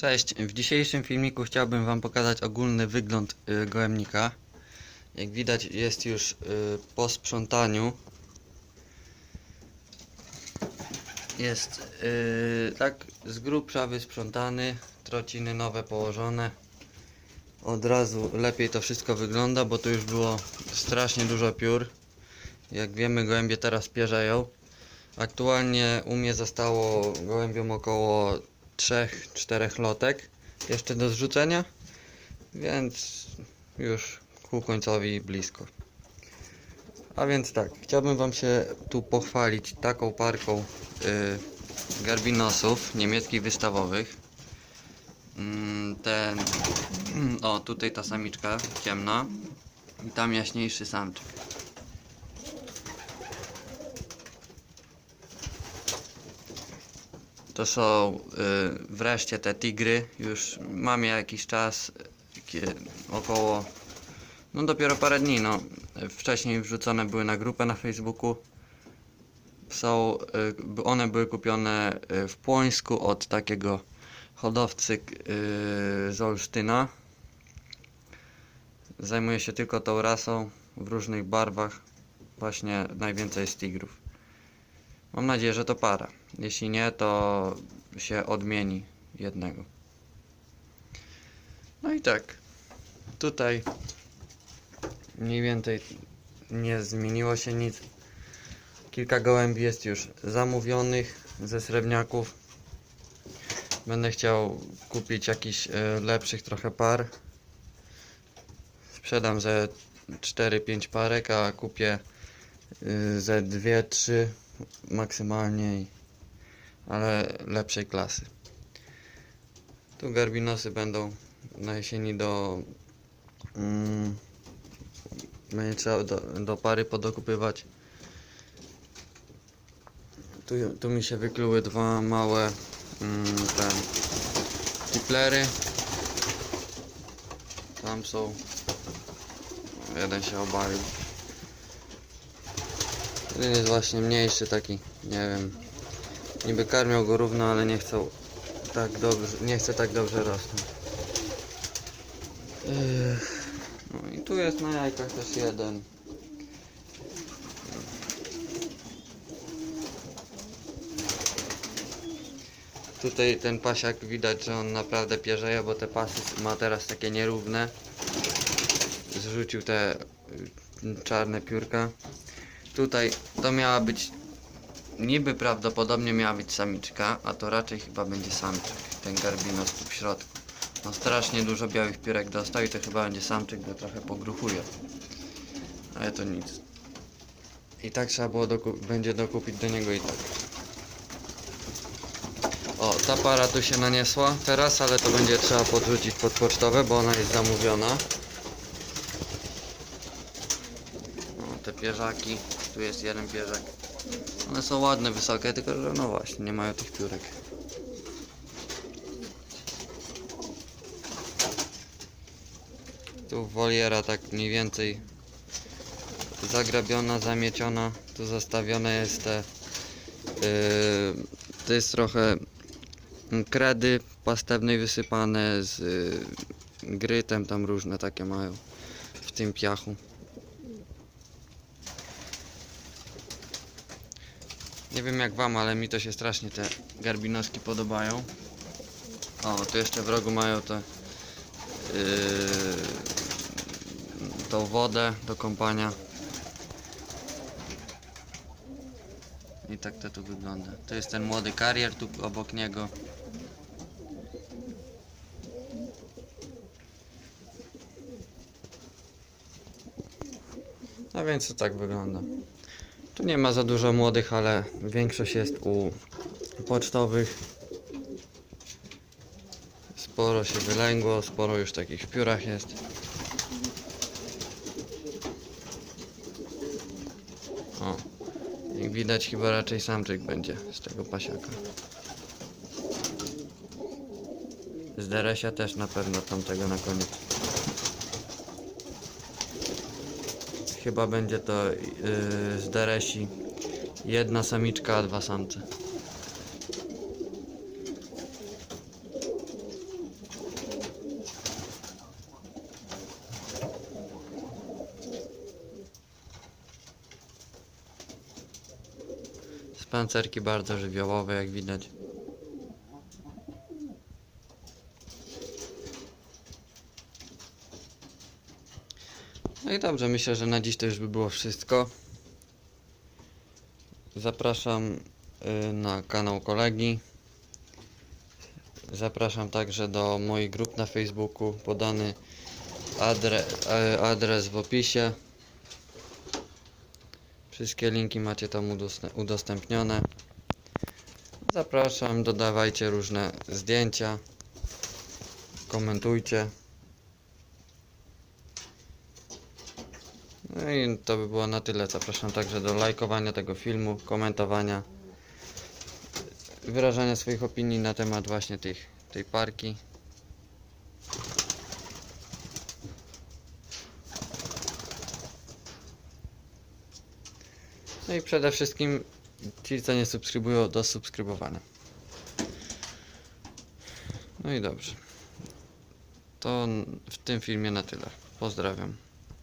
Cześć, w dzisiejszym filmiku chciałbym Wam pokazać ogólny wygląd y, gołębnika. Jak widać jest już y, po sprzątaniu. Jest y, tak z grubsza wysprzątany, trociny nowe położone. Od razu lepiej to wszystko wygląda, bo tu już było strasznie dużo piór. Jak wiemy gołębie teraz pierzeją. Aktualnie u mnie zostało gołębiom około 3-4 lotek jeszcze do zrzucenia, więc już ku końcowi blisko. A więc tak, chciałbym Wam się tu pochwalić taką parką y, garbinosów niemieckich wystawowych. Mm, ten, o tutaj ta samiczka ciemna i tam jaśniejszy samczyk. To są y, wreszcie te tigry. Już mam je jakiś czas, około, no dopiero parę dni. No. Wcześniej wrzucone były na grupę na Facebooku. Są, y, one były kupione y, w Płońsku od takiego hodowcy z Olsztyna. Zajmuje się tylko tą rasą w różnych barwach. Właśnie najwięcej z tigrów. Mam nadzieję, że to para. Jeśli nie, to się odmieni jednego. No i tak. Tutaj mniej więcej nie zmieniło się nic. Kilka gołębi jest już zamówionych ze srebrniaków. Będę chciał kupić jakiś e, lepszych trochę par. Sprzedam ze 4-5 parek, a kupię y, ze 2-3 maksymalnie, ale lepszej klasy. Tu garbinosy będą na jesieni do mm, będzie trzeba do, do pary podokupywać. Tu, tu mi się wykluły dwa małe mm, tiplery. Tam są. Jeden się obalił. Jeden jest właśnie mniejszy taki, nie wiem. Niby karmią go równo, ale nie chcą tak dobrze, nie chce tak dobrze rosnąć. No i tu jest na jajkach też jeden. Tutaj ten pasiak widać, że on naprawdę pierzeje, bo te pasy ma teraz takie nierówne. Zrzucił te y, czarne piórka. Tutaj to miała być niby prawdopodobnie miała być samiczka, a to raczej chyba będzie samczyk. Ten garbinos tu w środku. No strasznie dużo białych piórek dostał i to chyba będzie samczyk, bo trochę pogruchuje. Ale to nic. I tak trzeba było doku- będzie dokupić do niego i tak. O, ta para tu się naniesła teraz, ale to będzie trzeba podrzucić pod pocztowe, bo ona jest zamówiona. O, te pierzaki. Tu jest jeden pierzak. One są ładne, wysokie, tylko że no właśnie, nie mają tych piórek. Tu woliera tak mniej więcej zagrabiona, zamieciona. Tu zostawione jest te... Yy, to jest trochę kredy pastewnej wysypane z yy, grytem, tam różne takie mają w tym piachu. Nie wiem jak wam, ale mi to się strasznie te garbinoski podobają. O, tu jeszcze w rogu mają te yy, tą wodę do kąpania. I tak to tu wygląda. To jest ten młody karier tu obok niego. No więc to tak wygląda. Tu nie ma za dużo młodych, ale większość jest u pocztowych. Sporo się wylęgło, sporo już takich w piórach jest. O, jak widać chyba raczej samczyk będzie z tego pasiaka. Z Deresia też na pewno tamtego na koniec. chyba będzie to yy, z Deresi jedna samiczka, a dwa samce. Spancerki bardzo żywiołowe jak widać. No i dobrze, myślę, że na dziś to już by było wszystko. Zapraszam y, na kanał kolegi. Zapraszam także do moich grup na Facebooku. Podany adre, e, adres w opisie. Wszystkie linki macie tam udostęp- udostępnione. Zapraszam, dodawajcie różne zdjęcia. Komentujcie. No i to by było na tyle. Zapraszam także do lajkowania tego filmu, komentowania, wyrażania swoich opinii na temat właśnie tych, tej parki. No i przede wszystkim ci, co nie subskrybują, do subskrybowania. No i dobrze. To w tym filmie na tyle. Pozdrawiam.